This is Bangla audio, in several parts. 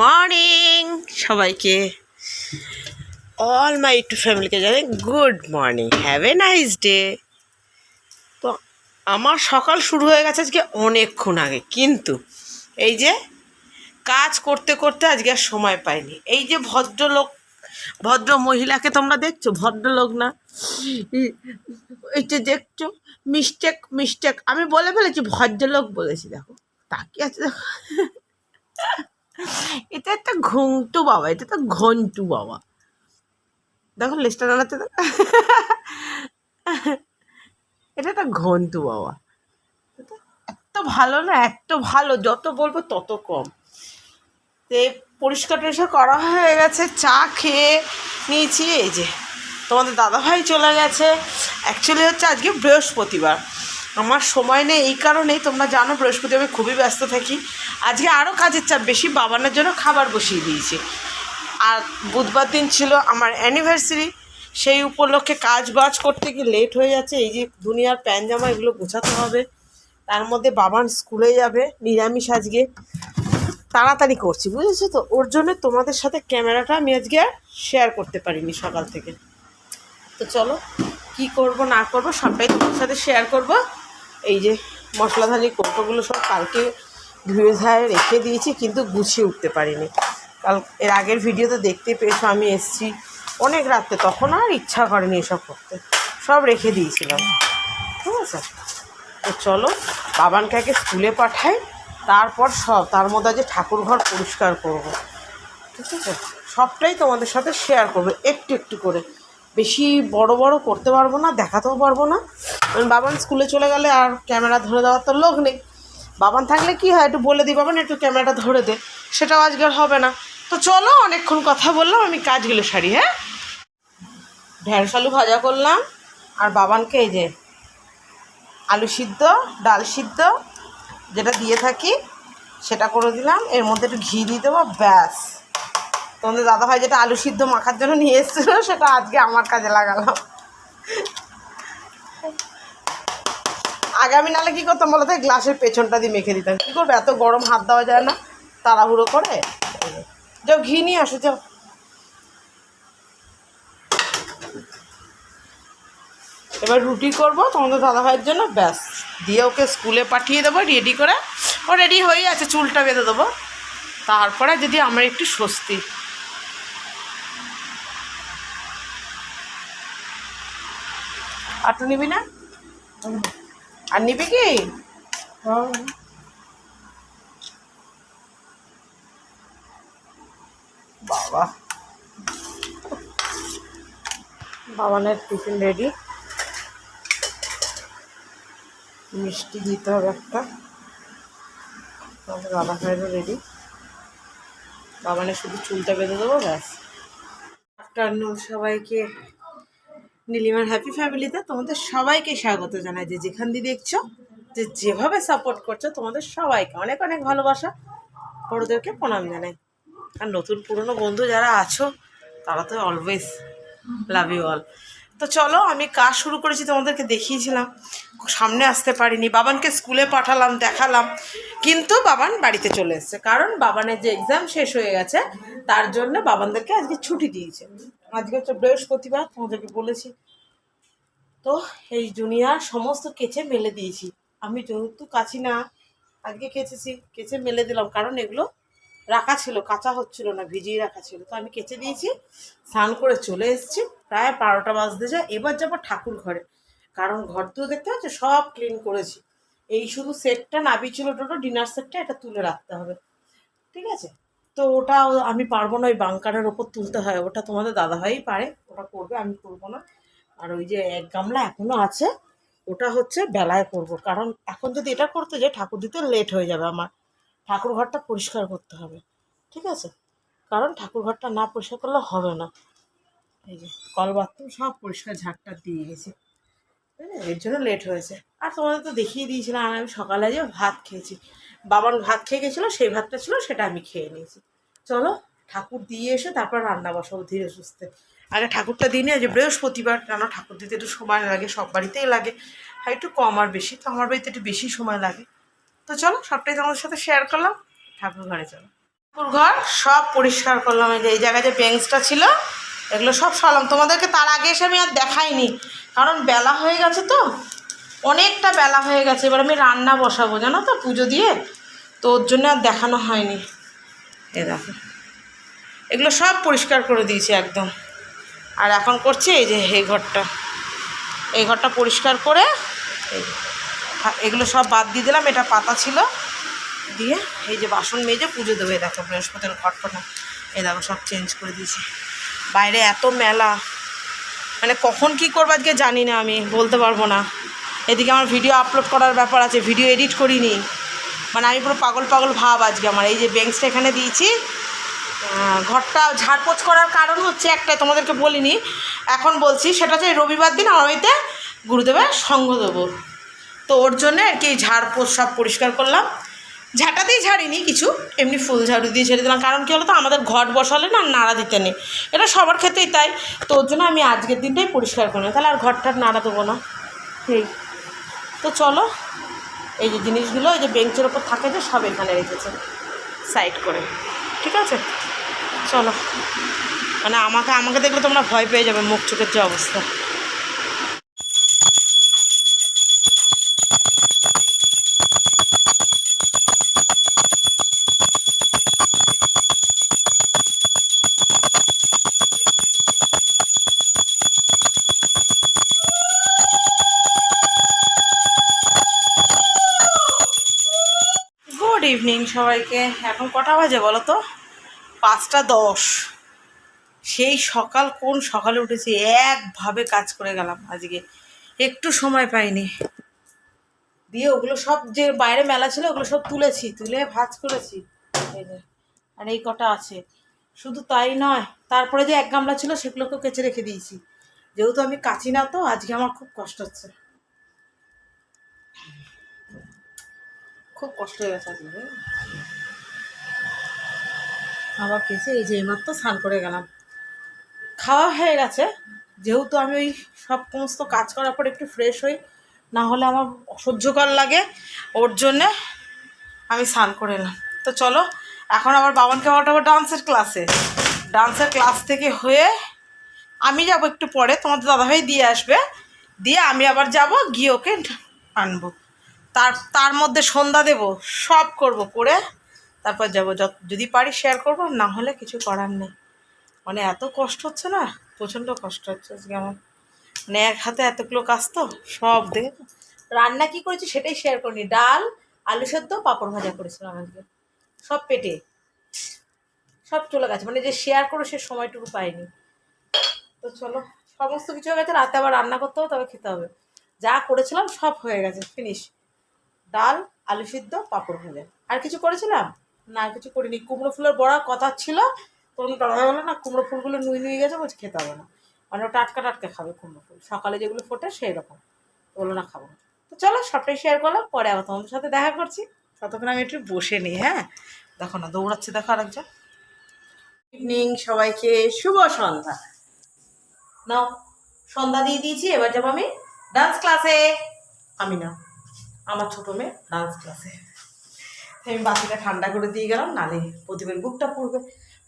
মর্নিং সবাইকে। অল মাই ইউটিউব ফ্যামিলিকে জানাই good morning have a nice day তো আমার সকাল শুরু হয়ে গেছে আজকে অনেকক্ষণ আগে। কিন্তু এই যে কাজ করতে করতে আজকে আর সময় পাইনি। এই যে ভদ্রলোক, ভদ্র মহিলাকে তোমরা দেখছ? ভদ্রলোক না? এই যে দেখছ? Mistake mistake. আমি বলে ফেলেছি, ভদ্রলোক বলেছি। দেখো, তাকিয়ে আছে দেখো। এটা একটা ঘুংটু বাবা, এটা তো ঘন্টু বাবা। দেখো লেজটা দাঁড়াতে দেখো এটা একটা ঘন্টু বাবা। এত ভালো না, এত ভালো, যত বলব তত কম। তে পরিষ্কার টরিষ্কার করা হয়ে গেছে, চা খেয়ে নিয়েছি, এই যে। তোমাদের দাদাভাই চলে গেছে। অ্যাকচুয়ালি হচ্ছে আজকে বৃহস্পতিবার। আমার সময় নেই, এই কারণেই তোমরা জানো বৃহস্পতি আমি খুবই ব্যস্ত থাকি। আজকে আরও কাজের চাপ বেশি, বাবানের জন্য খাবার বসিয়ে দিয়েছি। আর বুধবার দিন ছিল আমার অ্যানিভার্সারি সেই উপলক্ষে কাজ বাজ করতে গিয়ে লেট হয়ে যাচ্ছে, এই যে দুনিয়ার প্যান জামা এগুলো গোছাতে হবে। তার মধ্যে বাবান স্কুলে যাবে, নিরামিষ আজকে। তাড়াতাড়ি করছি, বুঝেছ তো? ওর জন্য তোমাদের সাথে ক্যামেরাটা আমি আজকে আর শেয়ার করতে পারিনি সকাল থেকে। তো চলো, কি করব না করব সবটাই তোমার সাথে শেয়ার করব। এই যে মশলাধারি কৌটোগুলো সব কালকে ধুয়ে ধায়ে রেখে দিয়েছি, কিন্তু গুছিয়ে উঠতে পারিনি। কাল এর আগের ভিডিওতে দেখতে পেয়েছ, আমি এসছি অনেক রাত্রে, তখন আর ইচ্ছা করেনি এসব করতে। সব রেখে দিয়েছিলাম। ঠিক আছে? তো চলো, বাবানকে স্কুলে পাঠাই, তারপর সব, তার মধ্যে যে ঠাকুর ঘর পরিষ্কার করব। ঠিক আছে? সবটাই তোমাদের সাথে শেয়ার করব, একটু একটু করে। বেশি বড় বড় করতে পারব না, দেখাতেও পারব না। কারণ বাবান স্কুলে চলে গেলে আর ক্যামেরা ধরে দেওয়ার তো লোক নেই। বাবান থাকলে কি হয়, একটু বলে দিই বাবান, একটু ক্যামেরাটা ধরে দে। সেটাও আজকে হবে না। তো চলো, অনেকক্ষণ কথা বললাম, আমি কাজগুলো সারি হ্যাঁ? ঢেঁড়স আলু ভাজা করলাম, আর বাবানকে এই যে আলু সিদ্ধ, ডাল সিদ্ধ যেটা দিয়ে থাকি, সেটা করে দিলাম। এর মধ্যে একটু ঘি দিয়ে দেবো, ব্যাস। তোমাদের দাদাভাই যেটা আলু সিদ্ধ মাখার জন্য নিয়ে এসেছিল, সেটা আজকে আমার কাজে লাগালাম। আগামী নালে কী করতাম বলো তো? গ্লাসের পেছনটা দিয়ে মেখে দিতাম। কী করবে? এত গরম হাত দেওয়া যায় না। তাড়াহুড়ো করে। যাও, ঘি নিয়ে আসো, যাও। এবার রুটি করব তোমাদের দাদাভাইয়ের জন্য। ব্যাস, দিয়ে ওকে স্কুলে পাঠিয়ে দেবো রেডি করে। ও রেডি হয়ে আছে, চুলটা বেঁধে দেবো। তারপরে যদি আমার একটু স্বস্তি তো নিবি না? আর নিবি কি? বাবা। বাবানের টিফিন রেডি মিষ্টি দিতে হবে একটা। আমাদের বাবা ভাইয়েরও রেডি বাবানের শুধু চুলটা বেঁধে দেবো, ব্যাস। আফটারনুন সবাইকে। নীলিমার হ্যাপি ফ্যামিলিতে তোমাদের সবাইকে স্বাগত জানাই। যে যেখান দিয়ে দেখছ, যে যেভাবে সাপোর্ট করছ, তোমাদের সবাইকে অনেক অনেক ভালোবাসা। বড়োদেরকে প্রণাম জানাই। আর নতুন পুরনো বন্ধু যারা আছো, তারা তো অলওয়েজ লাভ ইউ অল তো চলো, আমি কাজ শুরু করেছি, তোমাদেরকে দেখিয়েছিলাম। সামনে আসতে পারিনি। বাবানকে স্কুলে পাঠালাম, দেখালাম। কিন্তু বাবান বাড়িতে চলে এসছে। কারণ বাবানের যে এক্সাম শেষ হয়ে গেছে, তার জন্য বাবানদেরকে আজকে ছুটি দিয়েছে। আজকে হচ্ছে বৃহস্পতিবার, তোমাদেরকে বলেছি। তো এই দুনিয়ার সমস্ত কেচে মেলে দিয়েছি। আমি যেহেতু কাছি না, আজকে কেচেছি, কেচে মেলে দিলাম। কারণ এগুলো রাখা ছিল, কাঁচা হচ্ছিল না, ভিজিয়ে রাখা ছিল। তো আমি কেচে দিয়েছি, স্নান করে চলে এসেছি। প্রায় বারোটা বাজতে যায়, এবার যাব ঠাকুর ঘরে। কারণ ঘর তো দেখতে পাচ্ছ সব ক্লিন করেছি। এই শুধু সেটটা নাবি ছিল টোটো ডিনার সেটটা এটা তুলে রাখতে হবে। ঠিক আছে? তো ওটা আমি পারব না, ওই বাংকারের ওপর তুলতে হয়। ওটা তোমাদের দাদাভাই পারে, ওটা করবে, আমি করব না। আর ওই যে এক গামলা এখনও আছে, ওটা হচ্ছে বেলায় করব। কারণ এখন যদি এটা করতে যাই, ঠাকুর দিতে লেট হয়ে যাবে আমার। ঠাকুর ঘরটা পরিষ্কার করতে হবে, ঠিক আছে? কারণ ঠাকুর ঘরটা না পরিষ্কার করলে হবে না। এই যে, কল বাথরুম সব পরিষ্কার ঝাড়টা দিয়ে গেছি। বুঝলে? এর জন্য লেট হয়েছে। আর তোমাদের তো দেখিয়ে দিয়েছিলাম, আর আমি সকালে যে ভাত খেয়েছি। বাবান ভাত খেয়ে গেছিল, সেই ভাতটা ছিল, সেটা আমি খেয়ে নিয়েছি। চলো, ঠাকুর দিয়ে এসে তারপর রান্না বসাবো ধীরে সুস্থে। আগে ঠাকুরটা দিই আজ বৃহস্পতিবার। কেন ঠাকুর দিতে একটু সময় লাগে, সব বাড়িতেই লাগে। একটু কম আর বেশি, তো আমার বাড়িতে একটু বেশি সময় লাগে। তো চলো, সবটাই তোমাদের সাথে শেয়ার করলাম। ঠাকুর ঘরে চলো। ঠাকুর ঘর, সব পরিষ্কার করলাম। এই যে, এই জায়গায় যে বেঞ্চটা ছিল, এগুলো সব সরালাম। তোমাদেরকে তার আগে এসে আমি আর দেখাইনি, কারণ বেলা হয়ে গেছে তো। অনেকটা বেলা হয়ে গেছে, এবার আমি রান্না বসাবো, জানো তো, পুজো দিয়ে। তো ওর জন্য আর দেখানো হয়নি। এ দেখো। এগুলো সব পরিষ্কার করে দিয়েছি একদম। আর এখন করছি এই যে, এই ঘরটা। এই ঘরটা পরিষ্কার করে, এই এগুলো সব বাদ দিয়ে দিলাম, এটা পাতা ছিল। দিয়ে এই যে বাসন মেজে পুজো দেবে, এই দেখো বৃহস্পতির ঘটনা। এই দেখো সব চেঞ্জ করে দিয়েছি। বাইরে এত মেলা। মানে কখন কি করব আজকে জানি না আমি, বলতে পারব না। এদিকে আমার ভিডিও আপলোড করার ব্যাপার আছে ভিডিও এডিট করিনি। মানে আমি পুরো পাগল পাগল ভাব আজকে আমার। এই যে বেঞ্চটা এখানে দিয়েছি। ঘরটা ঝাড়পোছ করার কারণ হচ্ছে একটা, তোমাদেরকে বলিনি। এখন বলছি, সেটা হচ্ছে রবিবার দিন বাড়িতে গুরুদেবের সঙ্গ দেবো। তো ওর জন্য আর কি ঝাড়পোছ সব পরিষ্কার করলাম। ঝাঁটাতেই ঝাড়িনি, কিছু, এমনি ফুল ঝাড়ু দিয়ে ঝেড়ে দিলাম। কারণ কী হলো তো আমাদের ঘট বসালে না নাড়া দিতে নেই। এটা সবার ক্ষেত্রেই তাই। তো ওর জন্য আমি আজকের দিনটাই পরিষ্কার করলাম তাহলে আর ঘরটার নাড়া দেবো না। এই। তো চলো, এই যে জিনিসগুলো, এই যে বেঞ্চের ওপর থাকে যে, সব এখানে রেখেছে। সাইড করে। ঠিক আছে? চলো। মানে আমাকে আমাকে দেখলে তোমরা ভয় পেয়ে যাবে, মুখ চোখের যে অবস্থা। ইভিনিং সবাইকে। এখন কটা বাজে বলো তো? পাঁচটা দশ। সেই সকাল কোন সকালে উঠেছি? একভাবে কাজ করে গেলাম আজকে। একটু সময় পাইনি। দিয়ে ওগুলো সব যে বাইরে মেলা ছিল, ওগুলো সব তুলেছি, তুলে ভাজ করেছি। আর এই কটা আছে। শুধু তাই নয়, তারপরে যে এক গামলা ছিল, সেগুলোকেও কেচে রেখে দিয়েছি। যেহেতু আমি কাচি না তো, আজকে আমার খুব কষ্ট হচ্ছে। খুব কষ্ট হয়ে গেছে আজকে? আবার কেসে এই যে এইমাত্র স্নান করে গেলাম। খাওয়া হয়ে গেছে, যেহেতু আমি ওই সব সমস্ত কাজ করার পর একটু ফ্রেশ হই, না হলে আমার অসহ্যকর লাগে, ওর জন্যে আমি স্নান করে এলাম। তো চলো, এখন আবার বাবানকে পাঠাবো ডান্সের ক্লাসে ডান্সের ক্লাস থেকে হয়ে আমি যাব একটু পরে, তোমাদের দাদাভাই দিয়ে আসবে, দিয়ে আমি আবার যাব, গিয়ে ওকে আনব। তার তার মধ্যে সন্ধ্যা দেব, সব করব করে তারপর যাব। যত, যদি পারি শেয়ার করব, না হলে কিছু করার নেই। মানে এত কষ্ট হচ্ছে না? প্রচণ্ড কষ্ট হচ্ছে আজকে আমার। মানে এক হাতে এতগুলো কাজ তো, সব দেখে রান্না কি করেছি সেটাই শেয়ার করিনি। ডাল, আলু সেদ্ধ, পাঁপড় ভাজা করেছিলাম আজকে। সব পেটে। সব চলে গেছে। মানে যে শেয়ার করো সে সময়টুকু পাইনি। তো চলো, সমস্ত কিছু হয়ে গেছে। রাতে আবার রান্না করতে হবে, তবে খেতে হবে। যা করেছিলাম সব হয়ে গেছে। ফিনিশ ডাল, আলু সিদ্ধ, পাঁপড় ভাজা। আর কিছু করেছিলাম? না, আর কিছু করিনি। কুমড়ো ফুলের বড়া কথা ছিল। তখন দাদা বলে না, কুমড়ো ফুলগুলো নুই নুই গেছে, বলছে খেতে হবে না। মানে টাটকা টাটকা খাবে কুমড়ো ফুল। সকালে যেগুলো ফোটে সেই রকম বলল, না, খাব না। তো চলো, সবটাই শেয়ার করলাম। পরে আবার তোমাদের সাথে দেখা করছি। ততক্ষণ আমি একটু বসে নিই হ্যাঁ? দেখো না, দৌড়াচ্ছে, দেখো আরেকজন। ইভিনিং সবাইকে শুভ সন্ধ্যা। নাও, সন্ধ্যা দিয়ে দিয়েছি, এবার যাব আমি ডান্স ক্লাসে আমি না। আমার ছোটো মেয়ে ডান্স ক্লাসে আমি বাতিটা ঠান্ডা করে দিয়ে গেলাম, নালে প্রদীপের বুকটা পড়বে।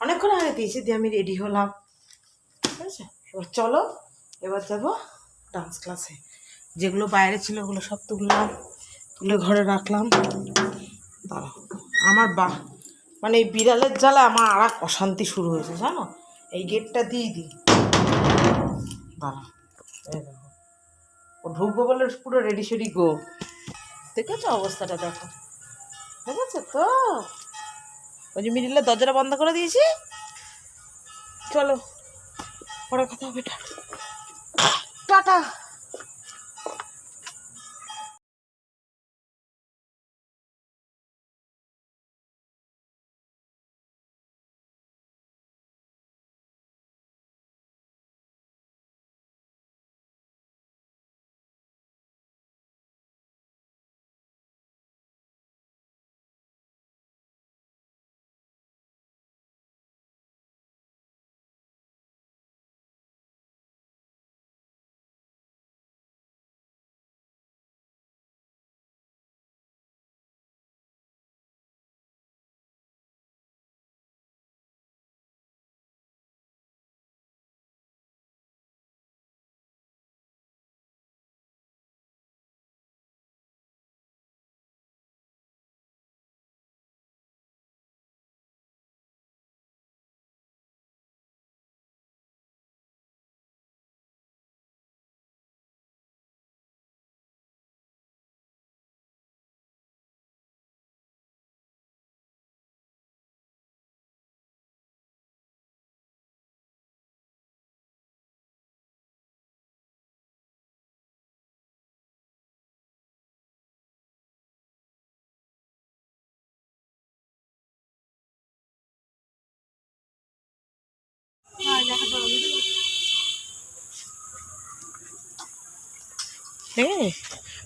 অনেকক্ষণ আগে দিয়েছি, দিয়ে আমি রেডি হলাম। ঠিক আছে? এবার চলো, এবার যাব ডান্স ক্লাসে যেগুলো বাইরে ছিল, ওগুলো সব তুললাম, তুলে ঘরে রাখলাম। দাঁড়াও, আমার বা মানে এই বিড়ালের জ্বালা আমার আর এক অশান্তি শুরু হয়েছে, জানো? এই গেটটা দিয়ে দিই। দেখো। ও ঢুকবো বলে পুরো রেডি সেডি গো দেখেছ অবস্থাটা দেখো। দেখেছ তো? ওই যে মিডিলে দরজাটা বন্ধ করে দিয়েছি। চলো পরে কথা হবে, টাটা।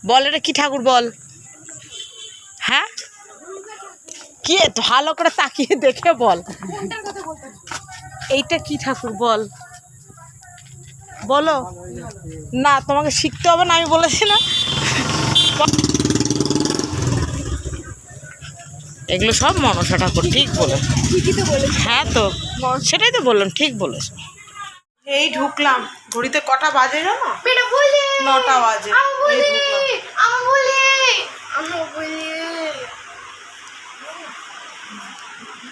বল এটা কি ঠাকুর বল? হ্যাঁ? কি ভালো করে তাকিয়ে দেখে বল। এইটা কি ঠাকুর বল? বলো। না তোমাকে শিখতে হবে না আমি বলেছি না। এগুলো সব মনসা ঠাকুর ঠিক বলে। হ্যাঁ তো সেটাই তো বললাম ঠিক বলেছ। এই ঢুকলাম ঘড়িতে কটা বাজে জানো? নটা বাজে।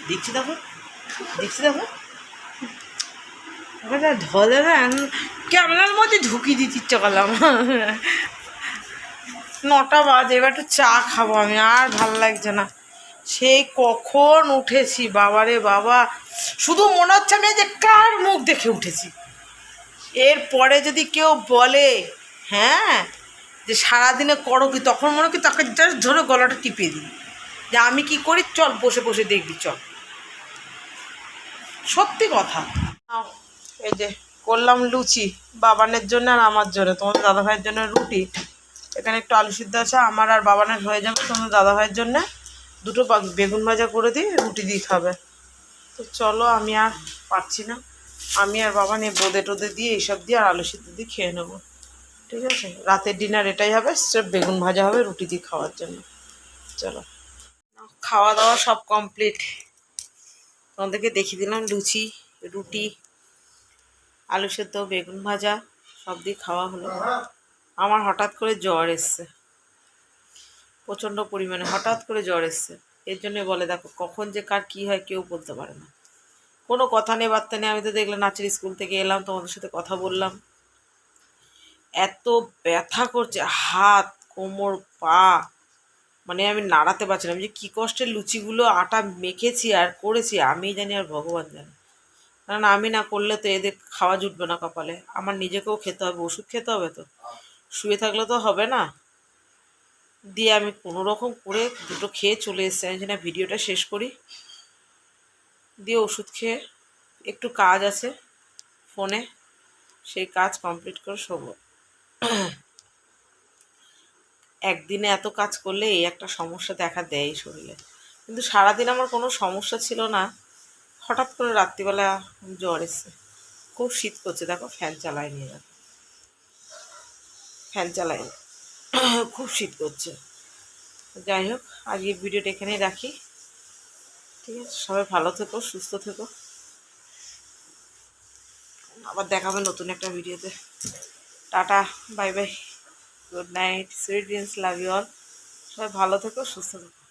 দেখছি দেখো দেখছি দেখো। ধরে না ক্যামেরার মধ্যে ঢুকিয়ে দিতে ইচ্ছা করলাম নটা বাজে এবার একটু চা খাব আমি আর ভালো লাগছে না। সেই কখন উঠেছি বাবারে বাবা। শুধু মনে হচ্ছে আমি যে কার মুখ দেখে উঠেছি। এরপরে যদি কেউ বলে হ্যাঁ যে সারাদিনে করো কি, তখন মনে কি তাকে জাস্ট ধরে গলাটা টিপে দিই। যে আমি কি করি, চল বসে বসে দেখবি, চল। সত্যি কথা। এই যে করলাম লুচি, বাবানের জন্য আর আমার জন্য, তোমাদের দাদা ভাইয়ের জন্য রুটি। এখানে একটু আলু সিদ্ধ আছে, আমার আর বাবানের হয়ে যাবে, তোমাদের দাদা ভাইয়ের জন্য দুটো বেগুন ভাজা করে দিই রুটি দিয়ে খাবে তো চলো, আমি আর পারছি না। আমি আর বাবা নিয়ে বোঁদে টোদে দিয়ে এইসব দিয়ে আর আলু সিদ্ধ দিয়ে খেয়ে নেব। ঠিক আছে? রাতের ডিনার এটাই হবে, স্রেফ বেগুন ভাজা হবে, রুটি দিয়ে খাওয়ার জন্য। চলো। খাওয়া দাওয়া সব কমপ্লিট তোমাদেরকে দেখিয়ে দিলাম, লুচি, রুটি, আলু সেদ্ধ, বেগুন ভাজা, সব দিয়ে খাওয়া হলো। আমার হঠাৎ করে জ্বর এসছে। প্রচণ্ড পরিমাণে হঠাৎ করে জ্বর এসছে। এর জন্য বলে, দেখো, কখন যে কার কী হয় কেউ বলতে পারে না। কোনো কথা নেই, বার্তা নেই। আমি তো দেখলাম, নাচের স্কুল থেকে এলাম, তোমাদের সাথে কথা বললাম। এত ব্যথা করছে, হাত, কোমর, পা। মানে আমি নাড়াতে পারছি না আমি যে কী কষ্টের লুচিগুলো, আটা মেখেছি আর করেছি আমি জানি আর ভগবান জানে। কারণ আমি না করলে তো এদের খাওয়া জুটবে না কপালে। আমার নিজেকেও খেতে হবে, ওষুধ খেতে হবে তো। শুয়ে থাকলে তো হবে না। দিয়ে আমি কোনো রকম করে দুটো খেয়ে চলে এসেছি। আমি যে না ভিডিওটা শেষ করি। দিয়ে ওষুধ খেয়ে একটু কাজ আছে ফোনে। সেই কাজ কমপ্লিট করে শোবো। একদিনে এত কাজ করলে এই একটা সমস্যা দেখা দেয় শরীরে। কিন্তু সারাদিন আমার কোনো সমস্যা ছিল না। হঠাৎ করে রাত্রিবেলা জ্বর এসছে। খুব শীত করছে, দেখো ফ্যান চালাই নিয়ে দেখো ফ্যান চালাই খুব শীত করছে। যাই হোক আজকে ভিডিওটা এখানেই রাখি। ঠিক আছে, সবাই ভালো থেকো, সুস্থ থেকো। আবার দেখাবে নতুন একটা ভিডিওতে। Tata, bye bye. Good night sweet dreams love you all সবাই ভালো থেকো, সুস্থ থেকো।